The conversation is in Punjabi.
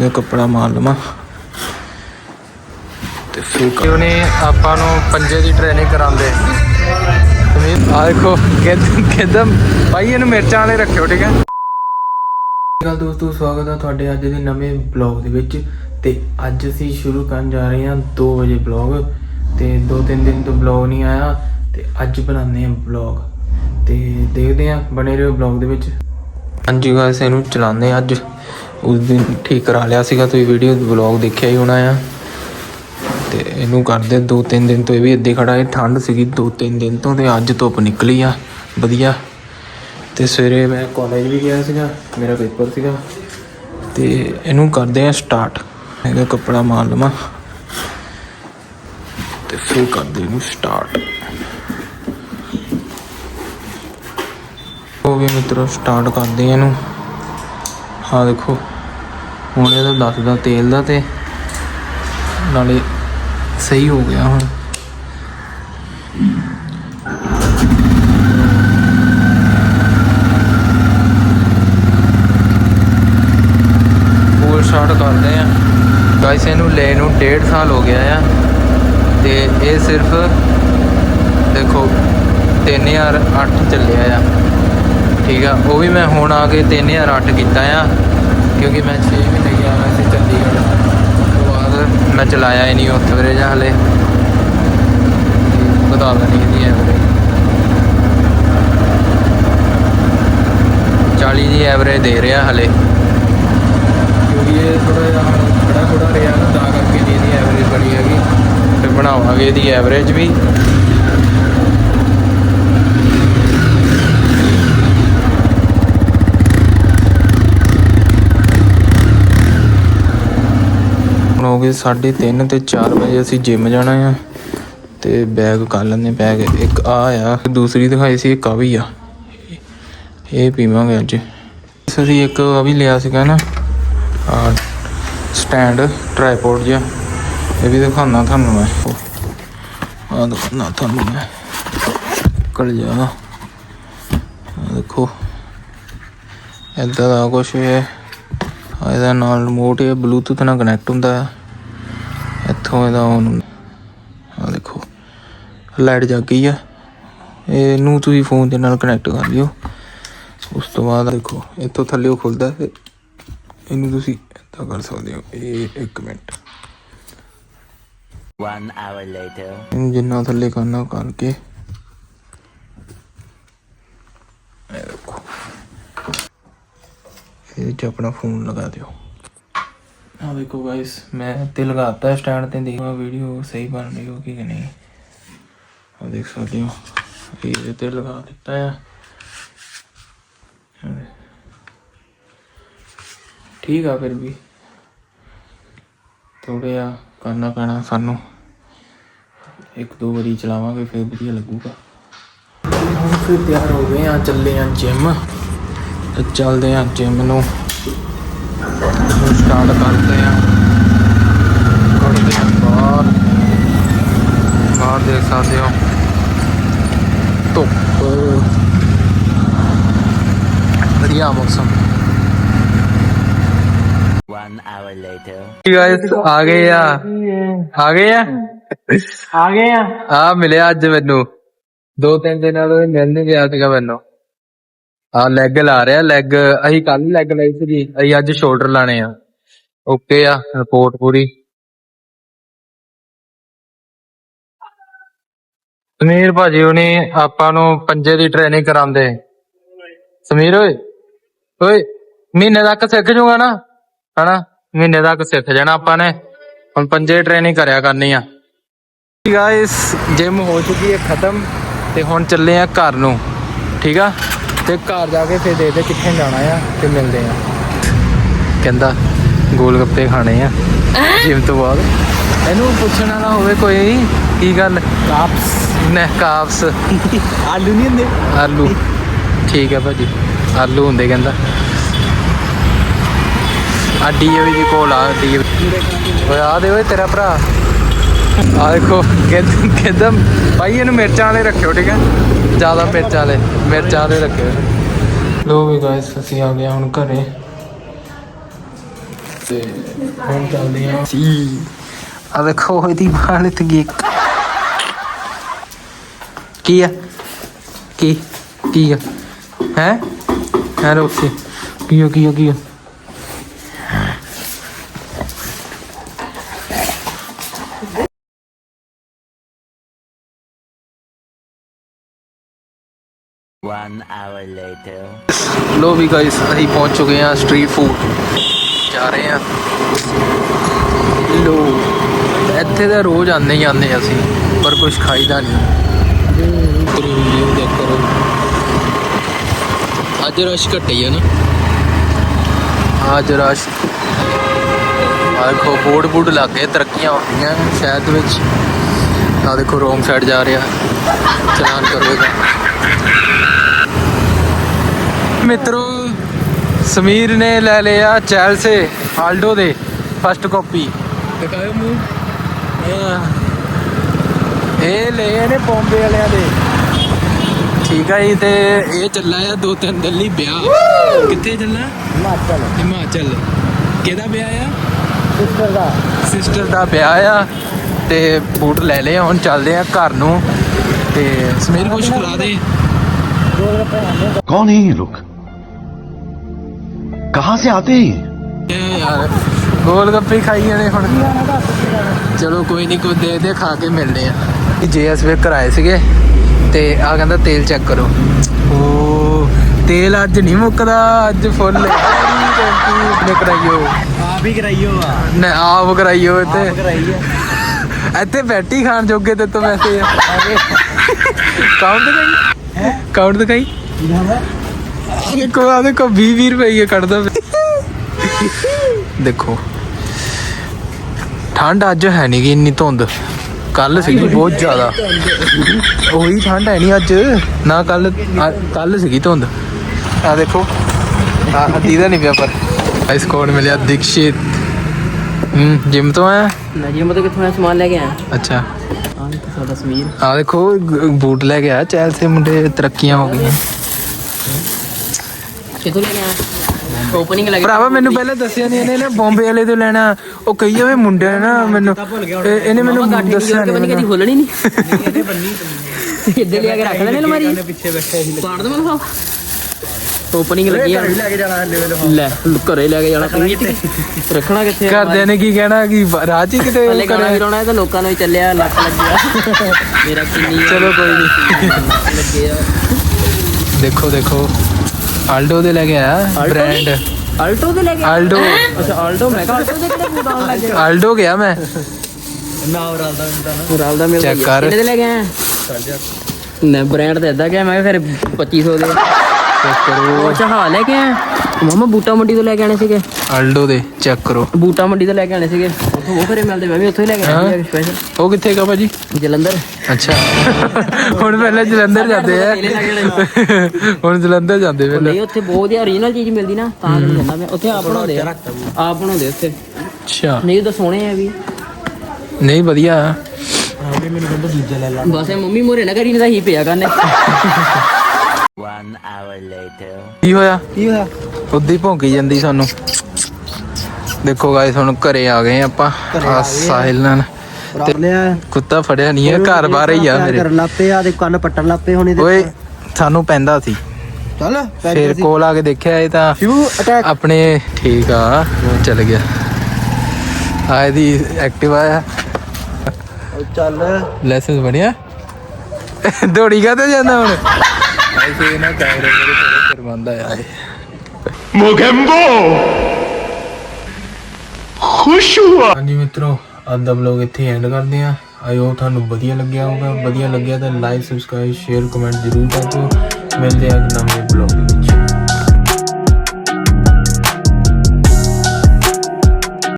ਇਹ ਕੱਪੜਾ ਮਾਰ ਲਵਾਂ। ਤੇ ਫਿਰ ਕਿਉਂ ਨਹੀਂ ਆਪਾਂ ਨੂੰ ਪੰਜੇ ਦੀ ਟ੍ਰੇਨਿੰਗ ਕਰਾਉਂਦੇ। ਤੁਸੀਂ ਆ ਦੇਖੋ ਕਿਦਾਂ ਭਾਈ ਇਹਨੂੰ ਮਿਰਚਾਂ ਵਾਲੇ ਰੱਖਿਓ ਠੀਕ ਹੈ? ਗੱਲ ਦੋਸਤੋ ਸਵਾਗਤ ਹੈ ਤੁਹਾਡੇ ਅੱਜ ਦੇ ਨਵੇਂ ਬਲੌਗ ਦੇ ਵਿੱਚ। ਤੇ ਅੱਜ ਅਸੀਂ ਸ਼ੁਰੂ ਕਰਨ ਜਾ ਰਹੇ ਹਾਂ 2 ਵਜੇ ਬਲੌਗ ਤੇ 2-3 ਦਿਨ ਤੋਂ ਬਲੌਗ ਨਹੀਂ ਆਇਆ ਤੇ ਅੱਜ ਬਣਾਉਂਦੇ ਹਾਂ ਬਲੌਗ ਤੇ ਦੇਖਦੇ ਹਾਂ ਬਣੇ ਰਹੋ ਬਲੌਗ ਦੇ ਵਿੱਚ। ਹਾਂਜੀ ਗਾਇਸ ਇਹਨੂੰ ਚਲਾਉਂਦੇ ਹਾਂ ਅੱਜ। ਉਸ ਦਿਨ ਠੀਕ ਕਰਾ ਲਿਆ ਸੀਗਾ, ਤੁਸੀਂ ਵੀਡੀਓ ਬਲੌਗ ਦੇਖਿਆ ਹੀ ਹੋਣਾ ਆ। ਤੇ ਇਹਨੂੰ ਕਰਦੇ 2-3 ਦਿਨ ਤੋਂ ਇਹ ਵੀ ਇੱਦਾਂ ਖੜਾ ਹੈ ਠੰਡ ਸੀਗੀ 2-3 ਦਿਨ ਤੋਂ ਤੇ ਅੱਜ ਧੁੱਪ ਨਿਕਲੀ ਆ, ਵਧੀਆ। ਤੇ ਸਵੇਰੇ ਮੈਂ ਕਾਲਜ ਵੀ ਗਿਆ ਸੀਗਾ, ਮੇਰਾ ਪੇਪਰ ਸੀਗਾ। ਤੇ ਇਹਨੂੰ ਕਰਦੇ ਆ ਸਟਾਰਟ ਇਹਦਾ ਕੱਪੜਾ ਮਾਰ ਲਵਾਂ। ਤੇ ਫਿਰ ਕਰਦੇ ਇਹਨੂੰ ਸਟਾਰਟ ਉਹ ਵੀ ਮਿੱਤਰੋ ਸਟਾਰਟ ਕਰਦੇ ਇਹਨੂੰ। ਹਾਂ ਦੇਖੋ। ਹੁਣ ਇਹਦਾ ਦੱਸਦਾ ਤੇਲ ਦਾ ਤੇ ਨਾਲੇ ਸਹੀ ਹੋ ਗਿਆ ਹੁਣ। ਫੁੱਲ ਸਟਾਰਟ ਕਰਦੇ ਆ। ਗਾਇਸ ਇਹਨੂੰ ਲੈ ਨੂੰ 1.5 ਸਾਲ ਹੋ ਗਿਆ ਆ। ਤੇ ਇਹ ਸਿਰਫ ਦੇਖੋ 3008 ਚੱਲਿਆ ਆ। ਠੀਕ ਆ, ਉਹ ਵੀ ਮੈਂ ਹੁਣ ਆ ਕੇ 3008 ਕੀਤਾ ਆ। ਕਿਉਂਕਿ ਮੈਂ 6 ਮਹੀਨੇ ਗਿਆ ਮੈਂ ਸੀ ਚੰਡੀਗੜ੍ਹ। ਉਸ ਤੋਂ ਬਾਅਦ ਮੈਂ ਚਲਾਇਆ ਹੀ ਨਹੀਂ ਉੱਥੇ ਵੀਰੇ ਜਾਂ ਹਲੇ। ਬਤਾ ਦੇਣੀ ਇਹਦੀ ਐਵਰੇਜ 40 ਦੀ ਐਵਰੇਜ ਦੇ ਰਿਹਾ ਹਲੇ। ਕਿਉਂਕਿ ਇਹ ਥੋੜਾ ਜਿਹਾ ਹੁਣ ਖੜਾ ਖੜਾ ਰਿਹਾ ਨਾ, ਤਾਂ ਕਰਕੇ ਦੀ ਇਹਦੀ ਐਵਰੇਜ ਬੜੀ ਹੈਗੀ। ਫਿਰ ਬਣਾਵਾਂਗੇ ਇਹਦੀ ਐਵਰੇਜ ਵੀ। ਹੁਣ ਹੋ ਗਏ 3:30 ਤੇ 4 ਵਜੇ ਅਸੀਂ ਜਿਮ ਜਾਣਾ ਆ ਤੇ ਬੈਗ ਕਰ ਲੈਂਦੇ ਬੈਗ ਇੱਕ ਆ ਆ, ਦੂਸਰੀ ਦਿਖਾਈ ਸੀ, ਇੱਕ ਆ ਵੀ ਆ। ਇਹ ਪੀਵਾਂਗੇ ਅੱਜ। ਅਸੀਂ ਇੱਕ ਆ ਵੀ ਲਿਆ ਸੀਗਾ ਨਾ, ਆ ਸਟੈਂਡ ਟ੍ਰਾਈਪੋਡ ਜਿਹਾ। ਇਹ ਵੀ ਦਿਖਾਉਣਾ ਤੁਹਾਨੂੰ ਮੈਂ। ਆ ਦਿਖਾਉਣਾ ਤੁਹਾਨੂੰ ਮੈਂ। ਨਿਕਲ ਜਾ। ਦੇਖੋ। ਏਦਾਂ ਦਾ ਕੁਛ ਹੈ ਇਹਦਾ ਨਾਲ ਰਿਮੋਟ ਇਹ ਬਲੂਟੁੱਥ ਨਾਲ ਕਨੈਕਟ ਹੁੰਦਾ ਹੈ ਇੱਥੋਂ ਇਹਦਾ ਹੁਣ ਆ ਦੇਖੋ ਲਾਈਟ ਜਗ ਗਈ ਆ। ਇਹਨੂੰ ਤੁਸੀਂ ਫੋਨ ਦੇ ਨਾਲ ਕਨੈਕਟ ਕਰ ਲਿਓ। ਉਸ ਤੋਂ ਬਾਅਦ ਦੇਖੋ ਇੱਥੋਂ ਥੱਲੇ ਉਹ ਖੁੱਲਦਾ ਹੈ। ਇਹਨੂੰ ਤੁਸੀਂ ਏਦਾਂ ਕਰ ਸਕਦੇ ਹੋ। ਇਹ 1 ਮਿੰਟ। One hour later. ਇਹਨੂੰ ਜਿੰਨਾ ਥੱਲੇ ਕਰਨਾ ਕਰਕੇ। ਇਹ ਦੇਖੋ। ਇਹਦੇ 'ਚ ਆਪਣਾ ਫੋਨ ਲਗਾ ਦਿਓ। ਆ ਦੇਖੋ ਗਾਇਸ ਮੈਂ ਤੇ ਲਗਾਤਾ ਸਟੈਂਡ ਤੇ ਦੇਖੋ ਵੀਡੀਓ ਸਹੀ ਬਣ ਰਹੀ ਹੋ ਕਿ ਨਹੀਂ। ਆ ਦੇਖ ਸਕਦੇ ਹੋ ਇਹਦੇ ਤੇ ਲਗਾ ਦਿੱਤਾ ਆ। ਠੀਕ ਆ ਫਿਰ ਵੀ। ਥੋੜ੍ਹਾ ਕਰਨਾ ਪੈਣਾ ਸਾਨੂੰ। ਇੱਕ ਦੋ ਵਾਰੀ ਚਲਾਵਾਂਗੇ, ਫਿਰ ਵਧੀਆ ਲੱਗੂਗਾ। ਹੁਣ ਫਿਰ ਤਿਆਰ ਹੋ ਗਏ ਆ, ਚੱਲੇ ਆ ਜਿਮ ਚੱਲਦੇ ਆ ਜਿਮ ਨੂੰ। ਸਟਾਰਟ ਕਰਦੇ ਆ। ਕਰਦੇ ਆ ਬਾਹਰ। ਬਾਹਰ ਦੇਖ ਸਕਦੇ ਹੋ। ਧੁੱਪ। ਵਧੀਆ ਮੌਸਮ। One hour later. ਗਾਇਸ ਆ ਗਏ ਆ। ਆ ਗਏ ਆ? ਆ ਗਏ ਆ। ਆ ਮਿਲਿਆ ਅੱਜ ਮੈਨੂੰ। ਦੋ ਤਿੰਨ ਦਿਨਾਂ ਤੋਂ ਇਹ ਮਿਲ ਨਹੀਂ ਗਿਆ ਸੀਗਾ ਮੈਨੂੰ। ਆ ਲੈਗ ਲਾ ਰਿਹਾ ਲੈਗ ਅਸੀਂ ਕੱਲ ਲੈਗ ਲਈ ਸੀਗੀ, ਅਸੀਂ ਅੱਜ ਸ਼ੋਲਡਰ ਲਾਣੇ ਆ। ਓਕੇ ਆ ਰਿਪੋਰਟ ਪੂਰੀ। ਸਮੀਰ ਭਾਜੀ ਹੁਣੀ, ਆਪਾਂ ਨੂੰ ਪੰਜੇ ਦੀ ਟ੍ਰੇਨਿੰਗ ਕਰਾਉਂਦੇ। ਸਮੀਰ ਓਏ ਓਏ, ਮਹੀਨੇ ਤੱਕ ਸਿੱਖ ਜੂਗਾ ਨਾ? ਹਨਾ? ਮਹੀਨੇ ਤੱਕ ਸਿੱਖ ਜਾਣਾ ਆਪਾਂ ਨੇ। ਹੁਣ ਪੰਜੇ ਟ੍ਰੇਨਿੰਗ ਕਰਿਆ ਕਰਨੀ ਆ। ਗਾਇਸ ਜਿਮ ਹੋ ਚੁੱਕੀ ਹੈ ਖਤਮ, ਤੇ ਹੁਣ ਚੱਲੇ ਆ ਘਰ ਨੂੰ। ਠੀਕ ਆ? ਤੇ ਘਰ ਜਾ ਕੇ ਫਿਰ ਦੇਖਦੇ ਕਿੱਥੇ ਜਾਣਾ ਆ ਤੇ ਮਿਲਦੇ ਆ। ਕਹਿੰਦਾ ਗੋਲ ਗੱਪੇ ਖਾਣੇ ਆ। ਜਿਮ ਤੋਂ ਬਾਅਦ। ਇਹਨੂੰ ਪੁੱਛਣ ਵਾਲਾ ਹੋਵੇ ਕੋਈ ਕੀ ਗੱਲ? ਕਾਪਸ। ਨੇ ਕਾਪਸ। ਆਲੂ ਨਹੀਂ ਹੁੰਦੇ? ਆਲੂ। ਠੀਕ ਹੈ ਭਾਜੀ। ਆਲੂ ਹੁੰਦੇ ਕਹਿੰਦਾ। ਆ ਡੀਏਵੀ ਦੀ ਕੋਲ ਆ ਡੀਏਵੀ। ਓਏ ਆ ਦੇ ਓਏ ਤੇਰਾ ਭਰਾ। ਆ ਦੇਖੋ ਕਹਿੰਦਾ ਭਾਈ ਇਹਨੂੰ ਮਿਰਚਾਂ ਵਾਲੇ ਰੱਖਿਓ, ਠੀਕ ਹੈ? ਜ਼ਿਆਦਾ ਮਿਰਚਾਂ ਵਾਲੇ ਮਿਰਚਾਂ ਵਾਲੇ ਰੱਖਿਓ। ਲੋ ਵੀ ਗਾਇਸ ਅਸੀਂ ਆ ਗਏ ਹੁਣ ਘਰੇ। ਤੇ ਹੁਣ ਚੱਲਦੇ ਆ ਸੀ ਆ ਦੇਖੋ, ਇਹਦੀ ਹਾਲਤ ਕੀ ਕੀ ਆ? ਕੀ? ਕੀ ਆ? ਹੈ? ਹੈ ਰੋਕਸੀ ਕੀ ਆ ਕੀ ਆ ਕੀ ਆ? ਲੋ ਵੀ ਗਾਇਸ ਅਸੀਂ ਪਹੁੰਚ ਚੁੱਕੇ ਹਾਂ ਸਟਰੀਟ ਫੂਡ ਜਾ ਰਹੇ ਹਾਂ। ਲੋ, ਇੱਥੇ ਤਾਂ ਰੋਜ਼ ਆਉਂਦੇ ਹੀ ਆਉਂਦੇ ਅਸੀਂ, ਪਰ ਕੁਝ ਖਾਈਦਾ ਨਹੀਂ। ਕਰੋ ਵੀਡੀਓ ਦੇਖ ਕਰੋ ਅੱਜ ਰਸ਼ ਘਟਈ ਹੈ ਨਾ। ਅੱਜ ਰਸ਼। ਆ ਦੇਖੋ, ਬੋਰਡ ਬੋਰਡ ਲੱਗ ਗਏ, ਤਰੱਕੀਆਂ ਹੋ ਰਹੀਆਂ ਸ਼ਹਿਰ ਵਿੱਚ। ਆ ਦੇਖੋ, ਰੋਂਗ ਸਾਈਡ ਜਾ ਰਿਹਾ। ਚਲਾਨ ਕਰੋ ਮਿੱਤਰੋ ਸਮੀਰ ਨੇ ਲੈ ਲਿਆ ਚੈਲਸੇ ਹਾਲਡੋ ਦੇ ਫਸਟ ਕਾਪੀ ਦਿਖਾਓ ਮੂੰਹ। ਇਹ ਲਏ ਨੇ ਬੰਬੇ ਵਾਲਿਆਂ ਦੇ। ਠੀਕ ਆ ਤੇ ਇਹ ਚੱਲਾ ਆ ਦੋ ਤਿੰਨ ਦਿਨ ਲਈ ਵਿਆਹ। ਕਿੱਥੇ ਚੱਲਾ? ਹਿਮਾਚਲ। ਹਿਮਾਚਲ। ਕਿਹਦਾ ਵਿਆਹ ਆ? ਸਿਸਟਰ ਦਾ। ਸਿਸਟਰ ਦਾ ਵਿਆਹ ਆ ਤੇ ਬੂਟ ਲੈ ਲਏ ਹੁਣ ਚੱਲਦੇ ਆ ਘਰ ਨੂੰ। ਤੇ ਸਮੀਰ ਕੁਛ ਕਰਾ ਦੇ। ਕੌਣ ਹੈ ਇਹ ਲੋਕ? कहाँ से आते हैं ये? ਇਹ ਯਾਰ ਗੋਲ ਗੱਪੇ ਖਾਈ ਜਾਣੇ ਹੁਣ ਚਲੋ ਕੋਈ ਨਹੀਂ ਕੋਈ ਦੇ ਦੇ ਖਾ ਕੇ ਮਿਲਦੇ ਆ ਜੇਐਸਵੇ ਕਰਾਏ ਸੀਗੇ ਤੇ ਆ ਕਹਿੰਦਾ ਤੇਲ ਚੈੱਕ ਕਰੋ ਓ ਤੇਲ ਅੱਜ ਨਹੀਂ ਮੁੱਕਦਾ ਅੱਜ ਫੁੱਲ ਨੇ ਕਰਾਈਓ ਆਪ ਹੀ ਕਰਾਈਓ ਆ ਨਾ ਆਪ ਕਰਾਈਓ ਆਪ ਇੱਥੇ ਕਰਾਈ ਆ ਇੱਥੇ ਬੈਠੀ ਖਾਣ ਜੋਗੇ ਤੇ ਤੋਂ ਵੈਸੇ ਕਾਊਂਟ ਦਿਖਾਈ ਕਾਊਂਟ ਦਿਖਾਈ ਇਹਨਾਂ ਦਾ ਦੇਖੋ ਆ ਦੇਖੋ 20 20 ਰੁਪਏ ਕੱਢਦਾ ਪਿਆ। ਦੇਖੋ। ਠੰਡ ਅੱਜ ਹੈ ਨਹੀਂ ਗੀ ਇੰਨੀ ਧੁੰਦ। ਕੱਲ ਸੀਗੀ ਬਹੁਤ ਜ਼ਿਆਦਾ। ਉਹੀ ਠੰਡ ਹੈ ਨਹੀਂ ਅੱਜ। ਨਾ ਕੱਲ ਕੱਲ ਸੀਗੀ ਧੁੰਦ। ਆ ਦੇਖੋ। ਆ ਦੀਦਾ ਨਹੀਂ ਪਿਆ ਪਰ। ਇਸ ਕੋਡ ਮਿਲਿਆ ਦੀਕਸ਼ਿਤ। ਹੂੰ ਜਿਮ ਤੋਂ ਆਇਆ? ਨਾ ਜੀ ਮੈਂ ਤਾਂ ਕਿੱਥੋਂ ਆਇਆ? ਸਮਾਨ ਲੈ ਕੇ ਆਇਆ। ਅੱਛਾ। ਹਾਂ ਸਾਡਾ ਸਮੀਰ ਆ ਦੇਖੋ ਬੂਟ ਲੈ ਕੇ ਆ ਚੈਲ ਸੇ ਮੁੰਡੇ ਤਰੱਕੀਆਂ ਹੋ ਗਈਆਂ। ਕਿੱਥੋਂ ਲੈ ਕੇ ਆਇਆ? ਓਪਨਿੰਗ ਲੱਗ ਭਰਾਵਾ ਮੈਨੂੰ ਪਹਿਲਾਂ ਦੱਸਿਆ ਨਹੀਂ ਇਹਨੇ ਨਾ ਬੰਬੇ ਵਾਲੇ ਤੋਂ ਲੈਣਾ। ਉਹ ਕਹੀ ਜਾਵੇ ਮੁੰਡੇ ਨੇ ਨਾ ਮੈਨੂੰ ਇਹ- ਇਹਨੇ ਮੈਨੂੰ ਦੱਸਿਆ ਨਹੀਂ ਕਦੀ ਖੋਲਣੀ ਨਹੀਂ ਇਹਦੇ ਬੰਨੀ ਇੱਧਰ ਲਿਆ ਕੇ ਰੱਖ ਲੈਣੇ ਅਲਮਾਰੀ। ਪਿੱਛੇ ਬੈਠੇ ਸੀ ਪਾੜ ਦੋ ਮੈਨੂੰ ਓਪਨਿੰਗ ਲੱਗੀ ਆ। ਲੈ ਕੇ ਜਾਣਾ ਹੱਲੇ ਵੇਲੇ ਲੈ ਘਰੇ ਲੈ ਕੇ ਜਾਣਾ। ਪਈ ਰੱਖਣਾ ਕਿੱਥੇ ਆ? ਘਰਦਿਆਂ ਨੇ ਕੀ ਕਹਿਣਾ ਕਿ ਰਾਜ ਹੀ ਕਿਤੇ ਹਲੇ ਗਾਣਾ ਵੀ ਕਰੇ ਲਾਉਣਾ ਹੈ ਤਾਂ ਲੋਕਾਂ ਨੂੰ ਵੀ ਚੱਲਿਆ ਲੱਕ ਲੱਗਿਆ। ਮੇਰਾ ਕਿੰਨੀ ਚਲੋ ਕੋਈ ਨਹੀਂ ਦੇਖੋ ਦੇਖੋ। ਆਲਡੋ ਦੇ ਲੈ ਕੇ ਆਇਆ ਬ੍ਰਾਂਡ ਆਲਟੋ ਦੇ ਲੈ ਕੇ ਆਲਡੋ ਅੱਛਾ ਆਲਟੋ ਮੈਂ ਕਿਹਾ ਆਲਟੋ ਦੇ ਕਿਹੜੇ ਬੂਟ ਆਉਣ ਲੱਗੇ ਆਲਡੋ ਗਿਆ ਮੈਂ। ਨਾ ਰਲਦਾ ਹੁੰਦਾ ਨਾ। ਰਾਲ ਦਾ ਮਿਲ Check ਕਰ। ਕਿੰਨੇ ਦੇ ਲੈ ਕੇ ਆਇਆ? ਨਾ ਬ੍ਰਾਂਡ ਤੇ ਇਦਾਂ ਗਿਆ ਮੈਂ ਕਿਹਾ ਫਿਰ 2500 ਦੇ। ਚੈੱਕ ਕਰੋ। ਅੱਛਾ ਹਾਂ ਲੈ ਕੇ ਆਇਆ। ਮਮਾ ਬੂਟਾ ਮੰਡੀ ਤੋਂ ਲੈ ਕੇ ਆਣੇ ਸੀਗੇ। ਆਲਡੋ ਦੇ ਚੈੱਕ ਕਰੋ। ਬੂਟਾ ਮੰਡੀ ਤੋਂ ਲੈ ਕੇ ਆਣੇ ਸੀਗੇ। ਉੱਥੋਂ ਉਹ ਘਰੇ ਮਿਲਦੇ ਮੈਂ ਵੀ ਉੱਥੋਂ ਹੀ ਲੈ ਕੇ ਆਇਆ ਸਪੈਸ਼ਲ ਉਹ ਕਿੱਥੇ ਗਾ ਭਾਜੀ? ਜਲੰਧਰ। ਅੱਛਾ। ਹੁਣ ਪਹਿਲਾਂ ਜਲੰਧਰ ਜਾਂਦੇ ਆ। ਹੁਣ ਜਲੰਧਰ ਜਾਂਦੇ ਪਹਿਲਾਂ। ਨਹੀਂ ਉੱਥੇ ਬਹੁਤ ਹੀ ਓਰੀਜਨਲ ਚੀਜ਼ ਮਿਲਦੀ ਨਾ ਤਾਂ ਕਰਕੇ ਜਾਂਦਾ ਮੈਂ। ਉੱਥੇ ਆਪ ਬਣਾਉਂਦੇ ਆ। ਆਪ ਬਣਾਉਂਦੇ ਉੱਥੇ। ਅੱਛਾ। ਨਹੀਂ ਤਾਂ ਸੋਹਣੇ ਆ ਵੀ। ਨਹੀਂ ਵਧੀਆ। ਆ। ਹਾਂ ਵੀ ਮੈਨੂੰ ਕਹਿੰਦਾ ਦੂਜਾ ਲੈ ਲਾ। ਬਸ ਇਹ ਮੰਮੀ ਮੋਰੇ ਨਾ ਕਰੀ ਨਹੀਂ ਤਾਂ ਹੀ ਪਿਆ ਕਰਨੇ। One hour later. ਕੀ ਹੋਇਆ? ਕੀ ਹੋਇਆ? ਉੱਦੀ ਭੌਂਕੀ ਜਾਂਦੀ ਸਾਨੂੰ। ਦੇਖੋ ਗਾਇਸ ਹੁਣ ਘਰੇ ਆ ਗਏ ਆਪਾਂ। ਆ ਸਾਹਿਲ ਨਾਲ। ਲਿਆ। ਕੁੱਤਾ ਫੜਿਆ ਨਹੀਂ ਹੈ ਘਰ ਬਾਹਰ ਹੀ ਆ ਮੇਰੇ। ਕਰਨ ਲੱਪੇ ਆ ਦੇ ਕੰਨ ਪੱਟਣ ਲੱਪੇ ਹੁਣ ਇਹਦੇ ਓਏ ਸਾਨੂੰ ਪੈਂਦਾ ਸੀ। ਚੱਲ ਫਿਰ ਕੋਲ ਆ ਕੇ ਦੇਖਿਆ ਇਹ ਤਾਂ ਅਟੈਕ ਆਪਣੇ ਠੀਕ ਆ ਚੱਲ ਗਿਆ। ਆ ਇਹਦੀ ਐਕਟਿਵਾ ਆ। ਚੱਲ। ਲਾਇਸੈਂਸ ਬਣਿਆ। ਦੌੜੀ ਕਾ ਤੇ ਜਾਂਦਾ ਹੁਣ? ਐਸੇ ਨਾ ਕੈਮਰੇ ਮੇਰੇ ਕੋਲ ਸ਼ਰਮਾਂਦਾ ਯਾਰ ਮੋਗੈਂਬੋ ਖੁਸ਼ ਹੁਆ। ਹਾਂਜੀ ਮਿੱਤਰੋ, ਅੱਜ ਦਾ ਵਲੌਗ ਇੱਥੇ ਐਂਡ ਕਰਦੇ ਆ ਆਈ ਹੋਪ ਤੁਹਾਨੂੰ ਵਧੀਆ ਲੱਗਿਆ ਹੋਊਗਾ। ਵਧੀਆ ਲੱਗਿਆ ਤਾਂ ਲਾਈਕ ਸਬਸਕ੍ਰਾਈਬ ਸ਼ੇਅਰ ਕਮੈਂਟ ਜ਼ਰੂਰ ਕਰ ਦਿਓ। ਮਿਲਦੇ ਆ ਇੱਕ ਨਵੇਂ ਵਲੌਗ ਵਿੱਚ।